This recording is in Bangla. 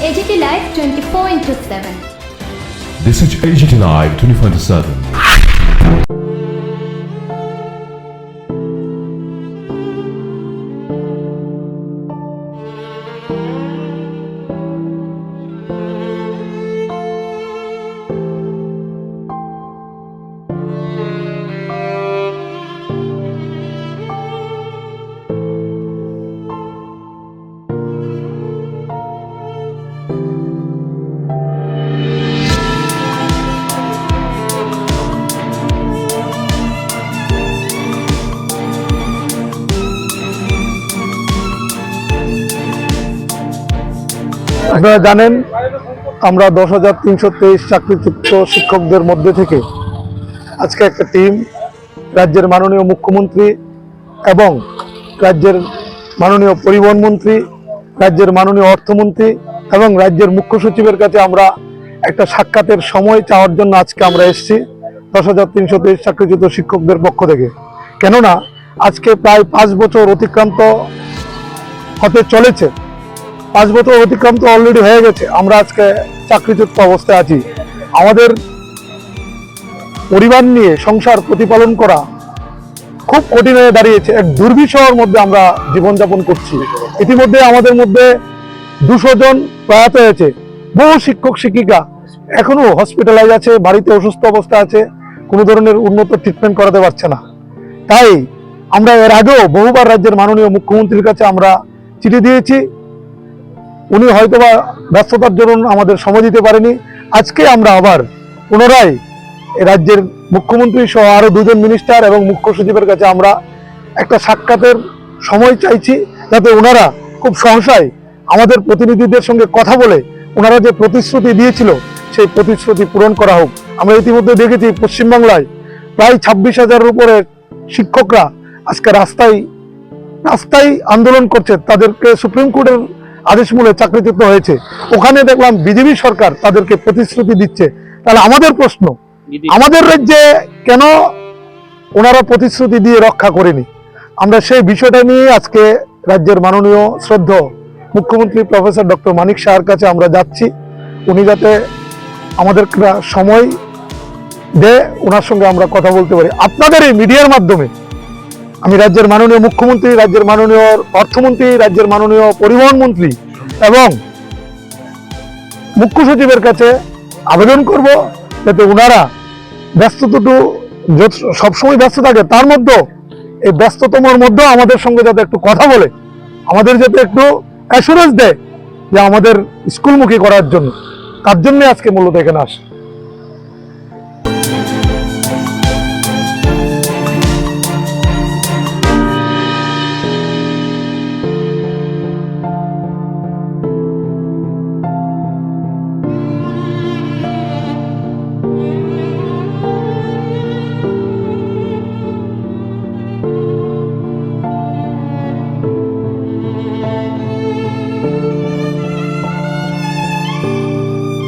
AGT Live 24 into 7. This is AGT Live 24 into 7. আপনারা জানেন, আমরা দশ হাজার তিনশো তেইশ চাকরিযুক্ত শিক্ষকদের মধ্যে থেকে আজকে একটা টিম রাজ্যের মাননীয় মুখ্যমন্ত্রী এবং রাজ্যের মাননীয় পরিবহন মন্ত্রী, রাজ্যের মাননীয় অর্থমন্ত্রী এবং রাজ্যের মুখ্য সচিবের কাছে আমরা একটা সাক্ষাতের সময় চাওয়ার জন্য আজকে আমরা এসেছি দশ হাজার তিনশো তেইশ চাকরিযুক্ত শিক্ষকদের পক্ষ থেকে। কেননা, আজকে প্রায় পাঁচ বছর অতিক্রান্ত হতে চলেছে। পাঁচ বছর তো অলরেডি হয়ে গেছে। আমরা আজকে চাকরিযুক্ত অবস্থায় আছি। আমাদের পরিবার নিয়ে সংসার প্রতিপালন করা খুব কঠিন হয়ে দাঁড়িয়েছে। এক দুর্বিষহর মধ্যে আমরা জীবনযাপন করছি। ইতিমধ্যে আমাদের মধ্যে দুশো জন প্রয়াত হয়েছে। বহু শিক্ষক, শিক্ষিকা এখনও হসপিটালাইজ আছে, বাড়িতে অসুস্থ অবস্থা আছে, কোনো ধরনের উন্নত ট্রিটমেন্ট করাতে পারছে না। তাই আমরা এর আগেও বহুবার রাজ্যের মাননীয় মুখ্যমন্ত্রীর কাছে আমরা চিঠি দিয়েছি। উনি হয়তোবা ব্যস্ততার জন্য আমাদের সময় দিতে পারেনি। আজকে আমরা আবার পুনরায় রাজ্যের মুখ্যমন্ত্রী সহ আরও দুজন মিনিস্টার এবং মুখ্য সচিবের কাছে আমরা একটা সাক্ষাতের সময় চাইছি যাতে ওনারা খুব সহসায় আমাদের প্রতিনিধিদের সঙ্গে কথা বলে ওনারা যে প্রতিশ্রুতি দিয়েছিল, সেই প্রতিশ্রুতি পূরণ করা হোক। আমরা ইতিমধ্যে দেখেছি পশ্চিমবাংলায় প্রায় ছাব্বিশ হাজারের উপরে শিক্ষকরা আজকে রাস্তায় রাস্তায় আন্দোলন করছে। তাদেরকে সুপ্রিম কোর্টের আদেশ মূলে চাকরিচ্যুত হয়েছে। ওখানে দেখলাম বিজেপি সরকার তাদেরকে প্রতিশ্রুতি দিচ্ছে। তাহলে আমাদের প্রশ্ন আমাদের রাজ্যে কেন ওনারা প্রতিশ্রুতি দিয়ে রক্ষা করেনি? আমরা সেই বিষয়টা নিয়ে আজকে রাজ্যের মাননীয় শ্রদ্ধ মুখ্যমন্ত্রী প্রফেসর ডক্টর মানিক শাহর কাছে আমরা যাচ্ছি। উনি যাতে আমাদের সময় দেয় ওনার সঙ্গে আমরা কথা বলতে পারি। আপনাদের এই মিডিয়ার মাধ্যমে আমি রাজ্যের মাননীয় মুখ্যমন্ত্রী, রাজ্যের মাননীয় অর্থমন্ত্রী, রাজ্যের মাননীয় পরিবহন মন্ত্রী এবং মুখ্য সচিবের কাছে আবেদন করব যাতে ওনারা ব্যস্ততটু সবসময় ব্যস্ত থাকে, তার মধ্যেও এই ব্যস্ততমার মধ্যেও আমাদের সঙ্গে যাতে একটু কথা বলে, আমাদের যাতে একটু অ্যাসুরেন্স দেয় যে আমাদের স্কুলমুখী করার জন্য। তার জন্য আজকে মূলত এখানে আসে।